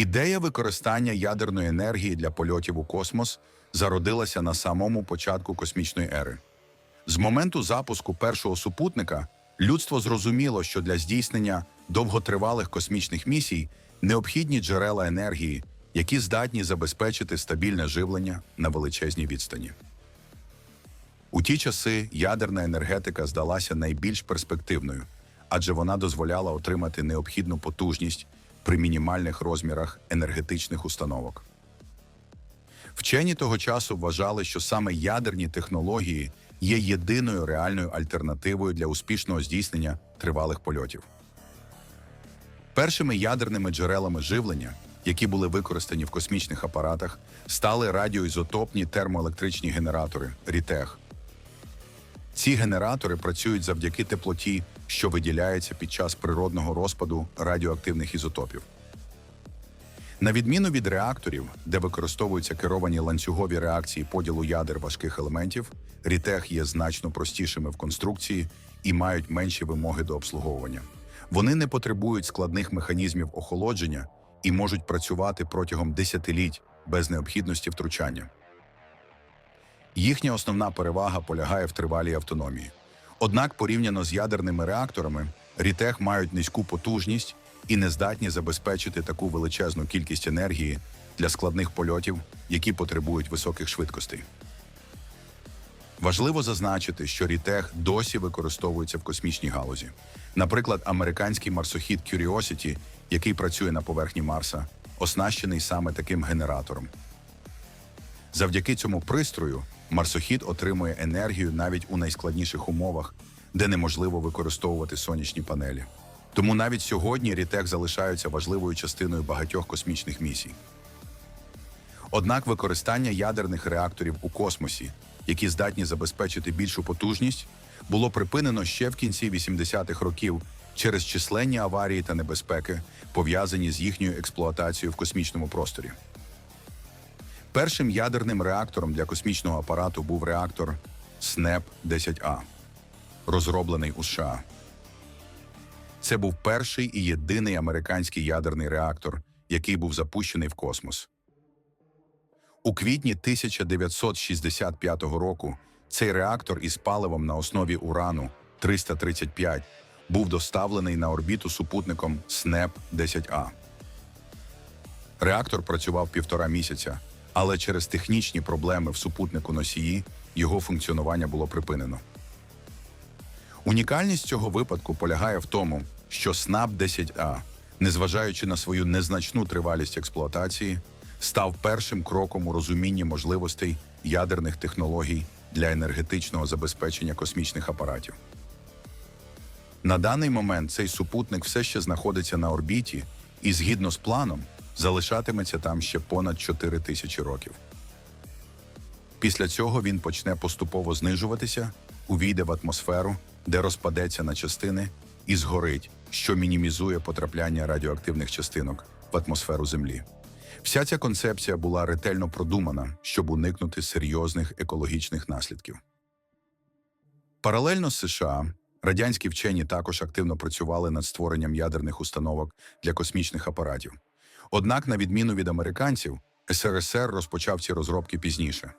Ідея використання ядерної енергії для польотів у космос зародилася на самому початку космічної ери. З моменту запуску першого супутника людство зрозуміло, що для здійснення довготривалих космічних місій необхідні джерела енергії, які здатні забезпечити стабільне живлення на величезній відстані. У ті часи ядерна енергетика здалася найбільш перспективною, адже вона дозволяла отримати необхідну потужність при мінімальних розмірах енергетичних установок. Вчені того часу вважали, що саме ядерні технології є єдиною реальною альтернативою для успішного здійснення тривалих польотів. Першими ядерними джерелами живлення, які були використані в космічних апаратах, стали радіоізотопні термоелектричні генератори РІТЕГ. Ці генератори працюють завдяки теплоті, що виділяється під час природного розпаду радіоактивних ізотопів. На відміну від реакторів, де використовуються керовані ланцюгові реакції поділу ядер важких елементів, рітег є значно простішими в конструкції і мають менші вимоги до обслуговування. Вони не потребують складних механізмів охолодження і можуть працювати протягом десятиліть без необхідності втручання. Їхня основна перевага полягає в тривалій автономії. Однак, порівняно з ядерними реакторами, рітег мають низьку потужність і не здатні забезпечити таку величезну кількість енергії для складних польотів, які потребують високих швидкостей. Важливо зазначити, що рітег досі використовується в космічній галузі. Наприклад, американський марсохід Curiosity, який працює на поверхні Марса, оснащений саме таким генератором. Завдяки цьому пристрою марсохід отримує енергію навіть у найскладніших умовах, де неможливо використовувати сонячні панелі. Тому навіть сьогодні рітег залишаються важливою частиною багатьох космічних місій. Однак використання ядерних реакторів у космосі, які здатні забезпечити більшу потужність, було припинено ще в кінці 80-х років через численні аварії та небезпеки, пов'язані з їхньою експлуатацією в космічному просторі. Першим ядерним реактором для космічного апарату був реактор снеп 10 а розроблений у США. Це був перший і єдиний американський ядерний реактор, який був запущений в космос. У квітні 1965 року цей реактор із паливом на основі урану 335 був доставлений на орбіту супутником снеп 10 а Реактор працював півтора місяця, але через технічні проблеми в супутнику носії його функціонування було припинено. Унікальність цього випадку полягає в тому, що СНАП 10А, незважаючи на свою незначну тривалість експлуатації, став першим кроком у розумінні можливостей ядерних технологій для енергетичного забезпечення космічних апаратів. На даний момент цей супутник все ще знаходиться на орбіті і, згідно з планом, залишатиметься там ще понад 4 тисячі років. Після цього він почне поступово знижуватися, увійде в атмосферу, де розпадеться на частини і згорить, що мінімізує потрапляння радіоактивних частинок в атмосферу Землі. Вся ця концепція була ретельно продумана, щоб уникнути серйозних екологічних наслідків. Паралельно з США радянські вчені також активно працювали над створенням ядерних установок для космічних апаратів. Однак, на відміну від американців, СРСР розпочав ці розробки пізніше.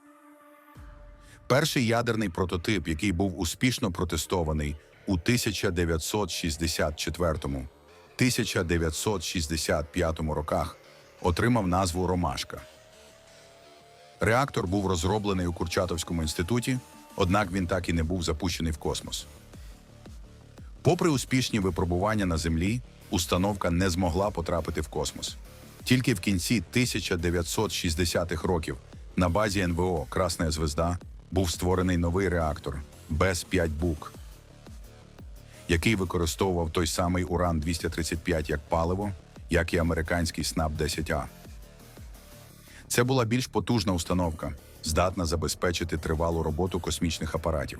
Перший ядерний прототип, який був успішно протестований у 1964-1965 роках, отримав назву Ромашка. Реактор був розроблений у Курчатовському інституті, однак він так і не був запущений в космос. Попри успішні випробування на Землі, установка не змогла потрапити в космос. Тільки в кінці 1960-х років на базі НВО Красна Звезда був створений новий реактор БЕС-5 Бук, який використовував той самий Уран-235 як паливо, як і американський СНАП 10А. Це була більш потужна установка, здатна забезпечити тривалу роботу космічних апаратів.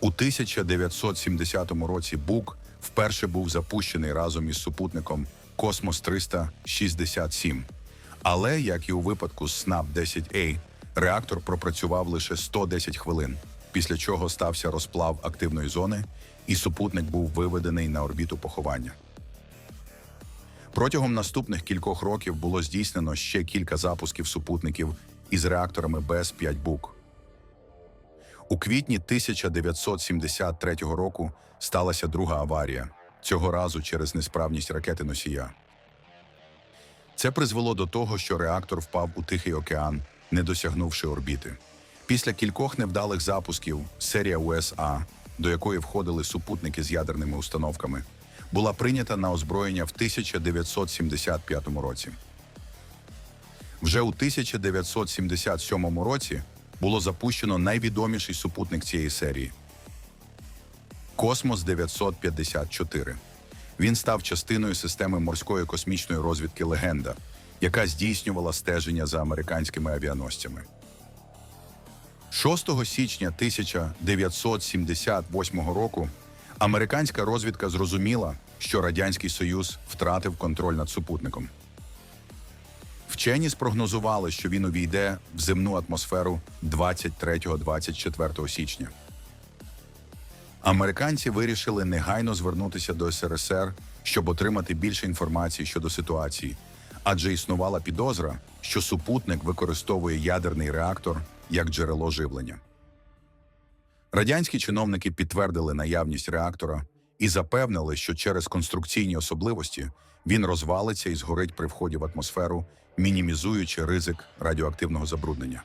У 1970 році Бук вперше був запущений разом із супутником Космос 367. Але, як і у випадку з СНАП 10A, реактор пропрацював лише 110 хвилин, після чого стався розплав активної зони, і супутник був виведений на орбіту поховання. Протягом наступних кількох років було здійснено ще кілька запусків супутників із реакторами БС-5 Бук. У квітні 1973 року сталася друга аварія, цього разу через несправність ракети носія. Це призвело до того, що реактор впав у Тихий океан, не досягнувши орбіти. Після кількох невдалих запусків серія УСА, до якої входили супутники з ядерними установками, була прийнята на озброєння в 1975 році. Вже у 1977 році було запущено найвідоміший супутник цієї серії Космос 954. Він став частиною системи морської космічної розвідки Легенда, яка здійснювала стеження за американськими авіаносцями. 6 січня 1978 року американська розвідка зрозуміла, що Радянський Союз втратив контроль над супутником. Вчені спрогнозували, що він увійде в земну атмосферу 23-24 січня. Американці вирішили негайно звернутися до СРСР, щоб отримати більше інформації щодо ситуації, адже існувала підозра, що супутник використовує ядерний реактор як джерело живлення. Радянські чиновники підтвердили наявність реактора і запевнили, що через конструкційні особливості він розвалиться і згорить при вході в атмосферу, мінімізуючи ризик радіоактивного забруднення.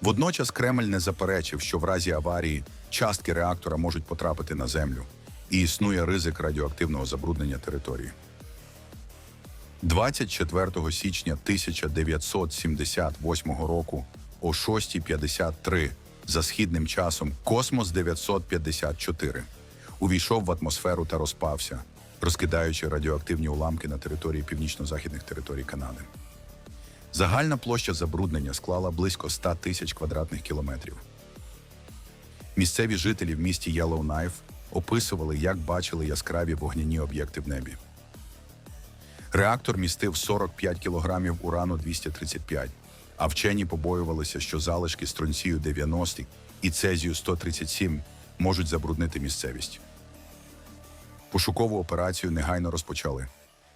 Водночас Кремль не заперечив, що в разі аварії частки реактора можуть потрапити на землю, і існує ризик радіоактивного забруднення території. 24 січня 1978 року о 6.53 за східним часом Космос 954 увійшов в атмосферу та розпався, розкидаючи радіоактивні уламки на території північно-західних територій Канади. Загальна площа забруднення склала близько 100 тисяч квадратних кілометрів. Місцеві жителі в місті Єлоунайф описували, як бачили яскраві вогняні об'єкти в небі. Реактор містив 45 кілограмів урану 235, а вчені побоювалися, що залишки стронцію 90 і цезію 137 можуть забруднити місцевість. Пошукову операцію негайно розпочали.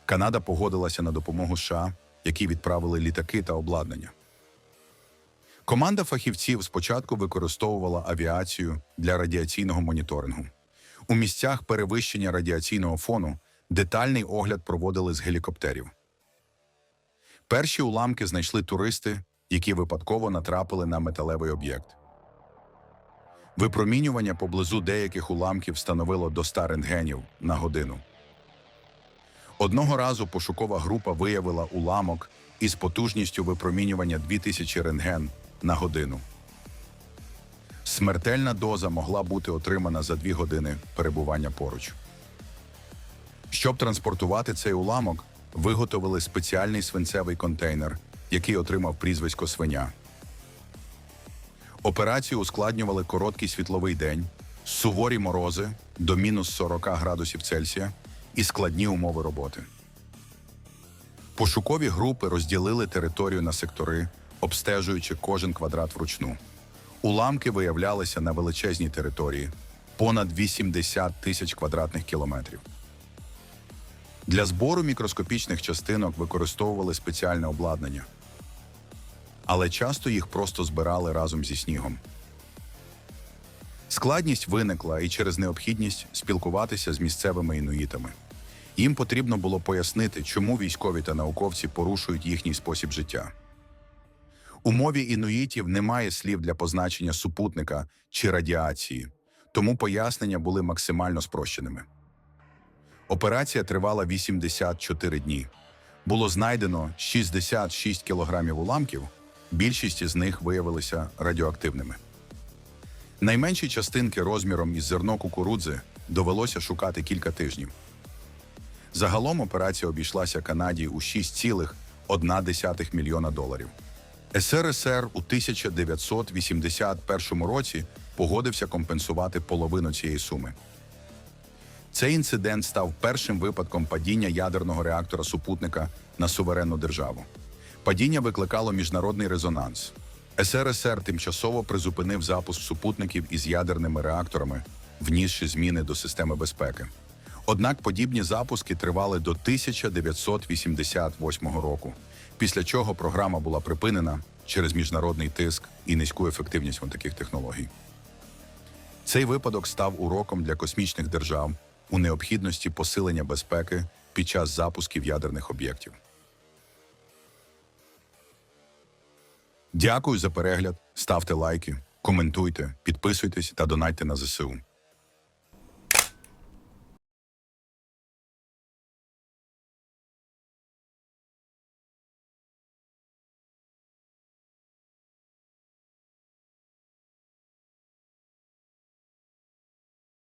Канада погодилася на допомогу США, які відправили літаки та обладнання. Команда фахівців спочатку використовувала авіацію для радіаційного моніторингу. У місцях перевищення радіаційного фону детальний огляд проводили з гелікоптерів. Перші уламки знайшли туристи, які випадково натрапили на металевий об'єкт. Випромінювання поблизу деяких уламків становило до 100 рентгенів на годину. Одного разу пошукова група виявила уламок із потужністю випромінювання 2000 рентген на годину. Смертельна доза могла бути отримана за дві години перебування поруч. Щоб транспортувати цей уламок, виготовили спеціальний свинцевий контейнер, який отримав прізвисько свиня. Операцію ускладнювали короткий світловий день, суворі морози до мінус 40 градусів Цельсія і складні умови роботи. Пошукові групи розділили територію на сектори, обстежуючи кожен квадрат вручну. Уламки виявлялися на величезній території понад 80 тисяч квадратних кілометрів. Для збору мікроскопічних частинок використовували спеціальне обладнання, але часто їх просто збирали разом зі снігом. Складність виникла і через необхідність спілкуватися з місцевими інуїтами. Їм потрібно було пояснити, чому військові та науковці порушують їхній спосіб життя. У мові інуїтів немає слів для позначення супутника чи радіації, тому пояснення були максимально спрощеними. Операція тривала 84 дні. Було знайдено 66 кілограмів уламків, більшість із них виявилися радіоактивними. Найменші частинки розміром із зерно кукурудзи довелося шукати кілька тижнів. Загалом операція обійшлася Канаді у 6,1 мільйона доларів. СРСР у 1981 році погодився компенсувати половину цієї суми. Цей інцидент став першим випадком падіння ядерного реактора супутника на суверенну державу. Падіння викликало міжнародний резонанс. СРСР тимчасово призупинив запуск супутників із ядерними реакторами, внісши зміни до системи безпеки. Однак подібні запуски тривали до 1988 року, після чого програма була припинена через міжнародний тиск і низьку ефективність таких технологій. Цей випадок став уроком для космічних держав у необхідності посилення безпеки під час запусків ядерних об'єктів. Дякую за перегляд, ставте лайки, коментуйте, підписуйтесь та донайте на ЗСУ.